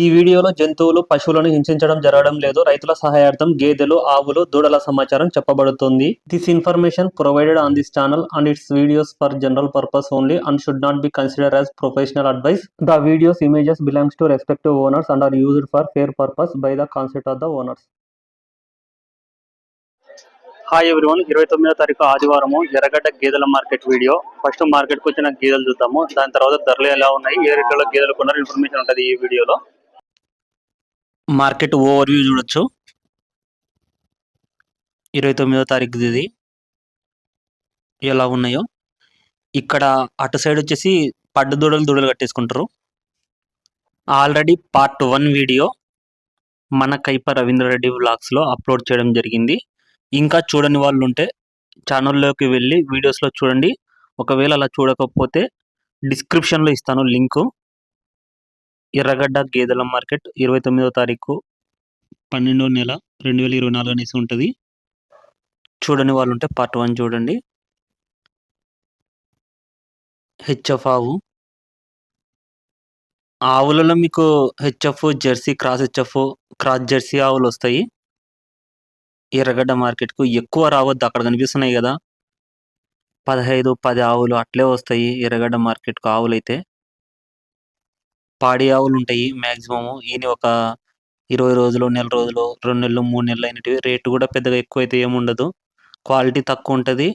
ఈ వీడియోలో జంతువులు పశువులను హింసించడం జరగడం లేదు. రైతుల సహాయార్థం గేదెలు ఆవులు దూడల సమాచారం చెప్పబడుతుంది. This information provided on this channel and its videos for general purpose only and should not be consider as professional advice the videos images belongs to respective owners and are used for fair purpose by the concept of the owners hi everyone ఇరవై తొమ్మిదో తారీఖు ఆదివారము ఎర్రగడ్డ గేదెల market video. First మార్కెట్కి వచ్చిన గేదెలు చూద్దాము. దాని తర్వాత ధరలు ఎలా ఉన్నాయి? ఏ రేట్లో గేదెలు కొన్నారు? ఇన్ఫర్మేషన్ ఉంటుంది ఈ వీడియోలో. మార్కెట్ ఓవర్ వ్యూ చూడొచ్చు. ఇరవై తొమ్మిదో తారీఖు ఇది ఎలా ఉన్నాయో. ఇక్కడ అటు సైడ్ వచ్చేసి పడ్డు దూడలు దూడలు కట్టేసుకుంటారు. ఆల్రెడీ పార్ట్ వన్ వీడియో మన కైప రవీంద్రరెడ్డి వ్లాగ్స్లో అప్లోడ్ చేయడం జరిగింది. ఇంకా చూడని వాళ్ళు ఉంటే ఛానల్లోకి వెళ్ళి వీడియోస్లో చూడండి. ఒకవేళ అలా చూడకపోతే డిస్క్రిప్షన్లో ఇస్తాను లింకు. ఎర్రగడ్డ గేదెల మార్కెట్ ఇరవై తొమ్మిదో తారీఖు పన్నెండో నెల రెండు వేల ఇరవై నాలుగు అనేసి ఉంటుంది. చూడని వాళ్ళు ఉంటే పార్ట్ వన్ చూడండి. హెచ్ఎఫ్ ఆవు. ఆవులలో మీకు HF jersey cross HF cross jersey ఆవులు వస్తాయి. ఎర్రగడ్డ మార్కెట్కు ఎక్కువ రావద్దు అక్కడ కనిపిస్తున్నాయి కదా. పదహైదు పది ఆవులు అట్లే వస్తాయి ఎర్రగడ్డ మార్కెట్కు ఆవులు అయితే పాడి ఆవులు ఉంటాయి మ్యాక్సిమము ఈయన ఒక ఇరవై రోజులు నెల రోజులు రెండు నెలలు మూడు నెలలు అయినటివి రేటు కూడా పెద్దగా ఎక్కువ అయితే ఏముండదు క్వాలిటీ తక్కువ ఉంటుంది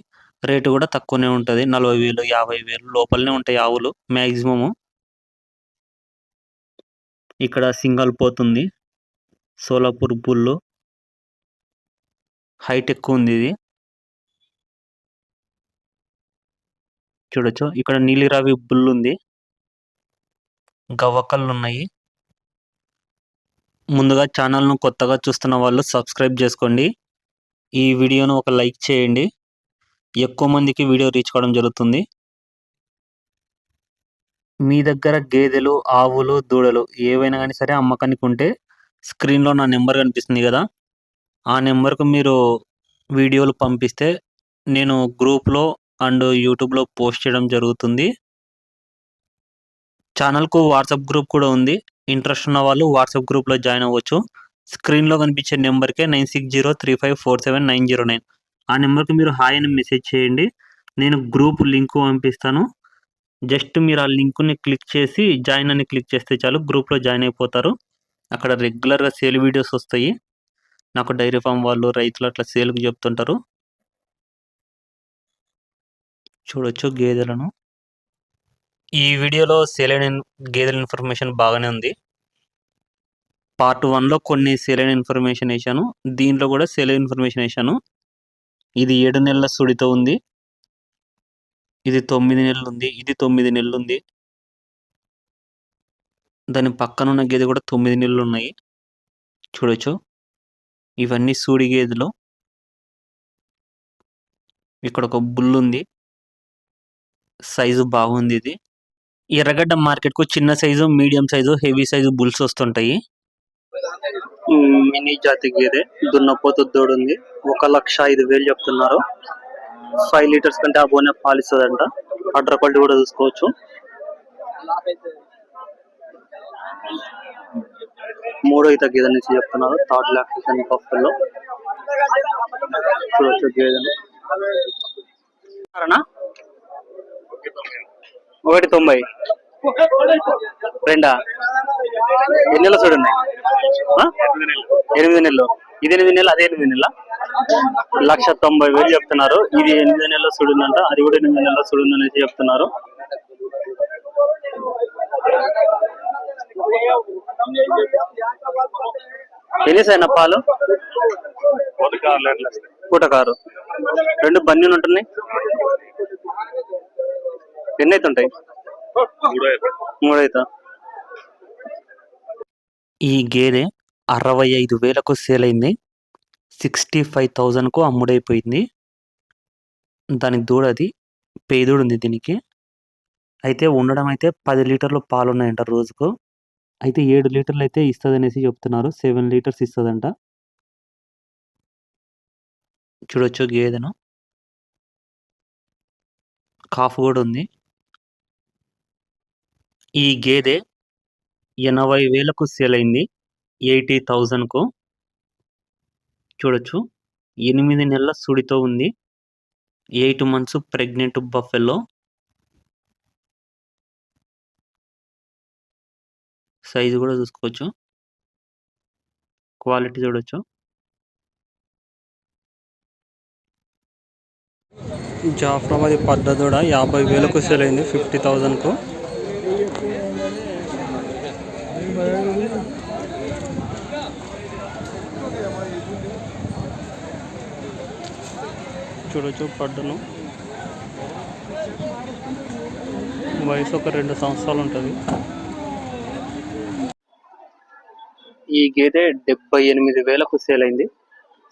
రేటు కూడా తక్కువనే ఉంటుంది. నలభై వేలు యాభై వేలు లోపలనే ఉంటాయి ఆవులు మ్యాక్సిమము ఇక్కడ సింగల్ పోతుంది సోలాపూర్ బుల్లు హైట్ ఎక్కువ ఉంది ఇది. చూడొచ్చు. ఇక్కడ నీలిరావి బుల్ ఉంది. గవ్వకళ్ళు ఉన్నాయి ముందుగా ఛానల్ను కొత్తగా చూస్తున్న వాళ్ళు సబ్స్క్రైబ్ చేసుకోండి. ఈ వీడియోను ఒక లైక్ చేయండి. ఎక్కువ మందికి వీడియో రీచ్ కావడం జరుగుతుంది. మీ దగ్గర గేదెలు ఆవులు దూడలు ఏవైనా కానీ సరే అమ్మకానికి ఉంటే స్క్రీన్లో నా నెంబర్ కనిపిస్తుంది కదా. ఆ నెంబర్కు మీరు వీడియోలు పంపిస్తే నేను గ్రూప్లో అండ్ యూట్యూబ్లో పోస్ట్ చేయడం జరుగుతుంది. ఛానల్కు వాట్సాప్ గ్రూప్ కూడా ఉంది. ఇంట్రెస్ట్ ఉన్న వాళ్ళు వాట్సాప్ గ్రూప్లో జాయిన్ అవ్వచ్చు. స్క్రీన్లో కనిపించే నెంబర్కే nine six zero three five four seven nine zero nine. ఆ నెంబర్కి మీరు హాయ్ అని మెసేజ్ చేయండి. నేను గ్రూప్ లింక్ పంపిస్తాను. జస్ట్ మీరు ఆ లింక్ని క్లిక్ చేసి జాయిన్ అని క్లిక్ చేస్తే చాలు గ్రూప్లో జాయిన్ అయిపోతారు. అక్కడ రెగ్యులర్గా సేల్ వీడియోస్ వస్తాయి. నాకు డైరీ ఫామ్ వాళ్ళు రైతులు అట్లా సేల్కి చెప్తుంటారు. చూడొచ్చు గేదెలను. ఈ వీడియోలో సెలైన్ గేదెల ఇన్ఫర్మేషన్ బాగానే ఉంది. పార్ట్ వన్లో కొన్ని సెలైన్ ఇన్ఫర్మేషన్ వేసాను దీంట్లో కూడా సెలైన్ ఇన్ఫర్మేషన్ వేసాను ఇది ఏడు నెలల సుడితో ఉంది. ఇది తొమ్మిది నెలలు ఉంది. ఇది తొమ్మిది నెలలు ఉంది. దాని పక్కన ఉన్న గేదె కూడా తొమ్మిది నెలలు ఉన్నాయి. చూడొచ్చు. ఇవన్నీ సూడి గేదెలు. ఇక్కడ ఒక బుల్ ఉంది. సైజు బాగుంది ఇది. ఎర్రగడ్డ మార్కెట్కు చిన్న size medium size heavy size bulls వస్తుంటాయి. మినీ జాతి గేదె దున్నపోతు దూడ ఉంది. ఒక లక్ష ఐదు వేలు చెప్తున్నారు. ఫైవ్ లీటర్స్ కంటే అబోనే పాలు ఇస్తుందంట అడ్ర క్వాలిటీ కూడా చూసుకోవచ్చు. మూడో ఈత గేదె నుంచి చెప్తున్నారు. థర్డ్ లాక్టేషన్లో చూడొచ్చు గేదెలు సరేనా? ఒకటి తొంభై. రెండా? ఎన్ని నెలలు చూడండి ఎనిమిది నెలలు. ఇది ఎనిమిది నెలలు అదే ఎనిమిది నెలల? లక్ష తొంభై వేలు చెప్తున్నారు. ఇది ఎనిమిది నెలలు చూడుందంట అది కూడా ఎనిమిది నెలలు అనేసి చెప్తున్నారు. ఎన్ని సైనా పాలు? పూటకారు. రెండు బన్నీలు ఉంటున్నాయి? ఎన్ని అయితే ఉంటాయి ఈ గేదె అరవై ఐదు వేలకు సేల్ అయింది సిక్స్టీ ఫైవ్ థౌజండ్కు అమ్ముడైపోయింది. దాని దూడది పేదూడు ఉంది దీనికి. అయితే ఉండడం అయితే పది లీటర్లు పాలు ఉన్నాయంట రోజుకు. అయితే ఏడు లీటర్లు అయితే ఇస్తుంది అనేసి చెప్తున్నారు. సెవెన్ లీటర్స్ ఇస్తుందంట. చూడొచ్చు గేదెను. కాఫ్ కూడా ఉంది ఈ గేదె ఎనభై వేలకు సేల్ అయింది. ఎయిటీ థౌజండ్కు. చూడొచ్చు. ఎనిమిది నెలల సుడితో ఉంది. Eight months pregnant buffalo size కూడా చూసుకోవచ్చు. క్వాలిటీ చూడొచ్చు. జాఫ్రాబాద్ పడ్డదూడ యాభై వేలకు సేల్ అయింది. ఫిఫ్టీ థౌజండ్కు. చూడొచ్చు పడ్డను. వయసు ఒక రెండు సంవత్సరాలు ఉంటుంది. ఈ గేదె డెబ్బై ఎనిమిది వేలకు సేల్ అయింది.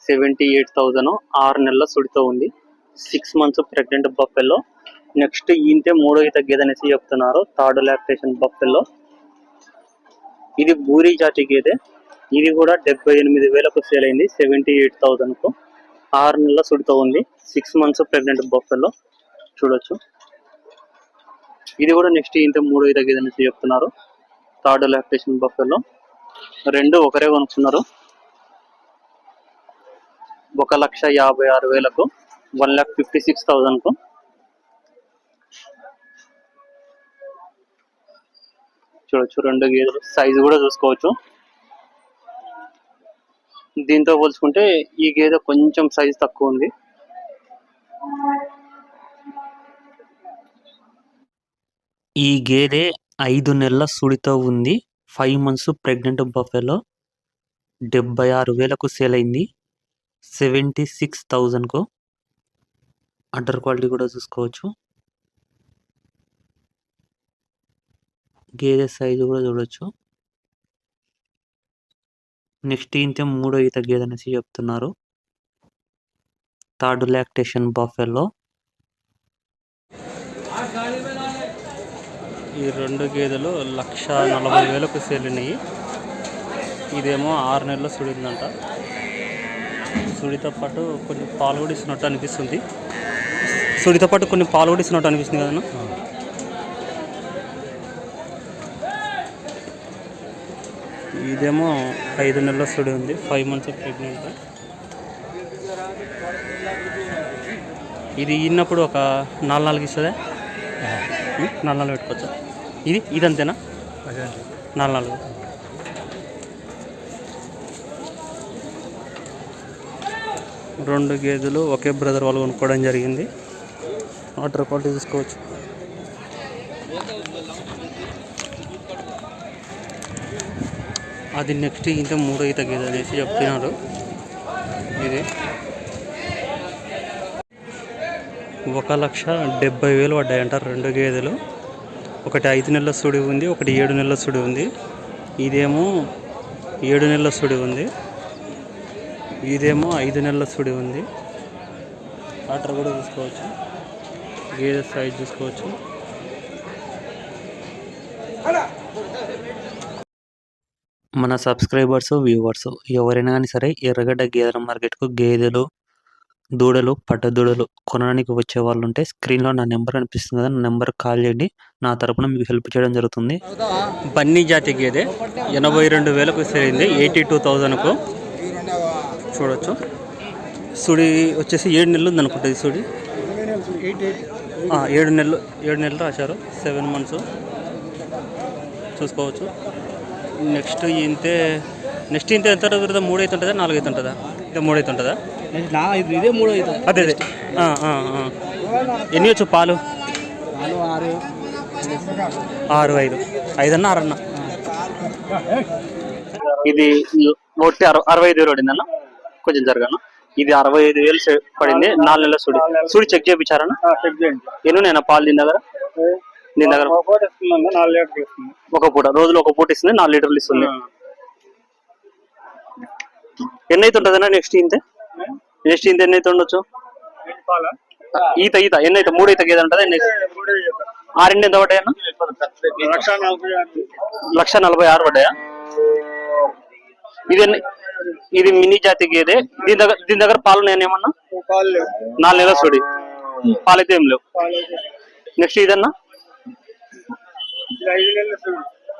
సెవెంటీ ఎయిట్ థౌజండ్ ఆరు నెలల సుడితో ఉంది. Six months pregnant buffalo. Next ఈంతే మూడో ఈత గేదె అనేసి చెప్తున్నారు. Third lactation buffalo. ఇది బూరి జాతి గేదె. ఇది కూడా డెబ్బై ఎనిమిది వేలకు సేల్ అయింది. సెవెంటీ ఎయిట్ థౌజండ్కు. ఆరు నెలల సుడితో ఉంది. Six months pregnant buffalo. చూడొచ్చు. ఇది కూడా నెక్స్ట్ ఇంత మూడో ఈత గేదె అనేసి చెప్తున్నారు. Third lactation buffalo. రెండు ఒకరే కొనుక్కున్నారు. ఒక లక్ష యాభై ఆరు వేలకు వన్ ల్యాక్ ఫిఫ్టీ సిక్స్ థౌజండ్కు. చూడొచ్చు. రెండు గేదెలు సైజు కూడా చూసుకోవచ్చు. దీంతో పోల్చుకుంటే ఈ గేదె కొంచెం సైజు తక్కువ ఉంది. ఈ గేదె ఐదు నెలల సుడితో ఉంది. ఫైవ్ మంత్స్ ప్రెగ్నెంట్ బఫెలో డెబ్బై ఆరు వేలకు సేల్ అయింది. సెవెంటీ సిక్స్ థౌజండ్కు అండర్ క్వాలిటీ కూడా చూసుకోవచ్చు. గేదె సైజు కూడా చూడొచ్చు. నెక్స్ట్ ఇంతే మూడో ఈత గేదె అనేసి చెప్తున్నారు. థర్డ్ లాక్టేషన్ బఫెల్లో ఈ రెండు గేదెలు లక్ష నలభై వేలకు సేలినాయి ఇదేమో ఆరు నెలల సుడిందంట సుడితో పాటు కొన్ని పాలు కూడా ఇస్తున్నట్టు అనిపిస్తుంది. సుడితో పాటు కొన్ని పాలు కూడా ఇస్తున్నట్టు అనిపిస్తుంది కదన్నా? ఇదేమో ఐదు నెలల సుడి ఉంది ఫైవ్ మంత్స్ ప్రెగ్నెంట్ ఇది ఇన్నప్పుడు ఒక నాలుగు నాలుగు ఇస్తుందా? నాలుగు నాలుగు పెట్టుకోవచ్చా? ఇది ఇది అంతేనా? నాలుగు నాలుగు. రెండు గేదెలు ఒకే బ్రదర్ వాళ్ళు కొనుక్కోవడం జరిగింది. వాటర్ క్వాలిటీ చూసుకోవచ్చు. అది నెక్స్ట్ ఇంత మూడో తగ్గేది గేదె అనేసి చెప్తున్నారు ఇది. ఒక లక్ష డెబ్బై వేలు పడ్డాయంటారు రెండు గేదెలు. ఒకటి ఐదు నెలల సుడి ఉంది ఒకటి ఏడు నెలల సుడి ఉంది. ఇదేమో ఏడు నెలల సుడి ఉంది. ఇదేమో ఐదు నెలల సుడి ఉంది. వాటర్ కూడా చూసుకోవచ్చు. గేదె సైజ్ చూసుకోవచ్చు. మన సబ్స్క్రైబర్స్ వ్యూవర్స్ ఎవరైనా కానీ సరే ఎర్రగడ్డ గేదెల మార్కెట్కు గేదెలు దూడలు పట్ట దూడలు కొనడానికి వచ్చే వాళ్ళు ఉంటే స్క్రీన్లో నా నెంబర్ కనిపిస్తుంది కదా నా నెంబర్ కాల్ చేయండి. నా తరపున మీకు హెల్ప్ చేయడం జరుగుతుంది. బన్నీ జాతి గేదె ఎనభై రెండు వేలకు సేరింది ఎయిటీ టూ థౌజండ్కు. చూడొచ్చు. సుడి వచ్చేసి ఏడు నెలలు ఉంది అనుకుంటుంది సుడి. ఏడు నెలలు ఏడు నెలలు రాశారు. Seven months. చూసుకోవచ్చు. నెక్స్ట్ ఇంతే నెక్స్ట్ ఇంతే ఎంత ఉంటుంది మూడు అయితే ఉంటుందా? నాలుగు అయితే ఉంటుందా? ఇంకా మూడు అయితే ఉంటుందా? నా ఇది ఇదే మూడో అవుతుంది అదే అదే. ఆ, ఆ, ఆ. ఎన్ని వచ్చు? పాలు? ఆరు ఆరు ఐదు. ఐదన్నా ఆరన్నా? ఇది ఒట్టి అరవై అరవై ఐదు వేలు పడింది అన్న కొంచెం జరగను ఇది అరవై ఐదు వేలు పడింది. నాలుగు నెలల సుడి. సుడి చెక్ చేయించారన్న? చెక్ చేయండి ఎన్ని నేను పాలు దీని దగ్గర? దీని దగ్గర ఒక పూట రోజులో ఒక పూట ఇస్తుంది నాలుగు లీటర్లు ఇస్తుంది. ఎన్ని అయితే ఉంటుందన్నా నెక్స్ట్ ఇంతే? నెక్స్ట్ ఇంత ఎన్ని అయితే ఉండొచ్చు ఈత ఈత ఎన్ని అయితే మూడు ఈత గేదె ఉంటుంది? ఎన్ని అయితే? ఆ రెండు ఎంత పడ్డాయన్న? లక్ష నలభై ఆరు. లక్ష నలభై ఆరు పడ్డాయా? ఇది ఇది మినీ జాతి గేదె దీని దగ్గర దీని దగ్గర పాలు నేను ఏమన్నా? పాలు లేవు. నాలుగు నెలల సుడి పాలైతే ఏం లేవు. నెక్స్ట్ ఇదన్నా? ఇది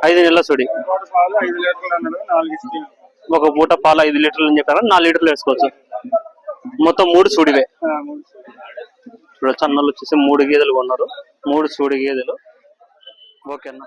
ఐదు నెలలు సుడి. ఒక పూట పాలు ఐదు లీటర్లు అని చెప్పారు నాలుగు లీటర్లు వేసుకోవచ్చు. మొత్తం మూడు సూడివే. చూడొచ్చు అన్నలు వచ్చేసి మూడు గేదెలు కొన్నారు. మూడు సూడి గేదెలు. ఓకే అన్న.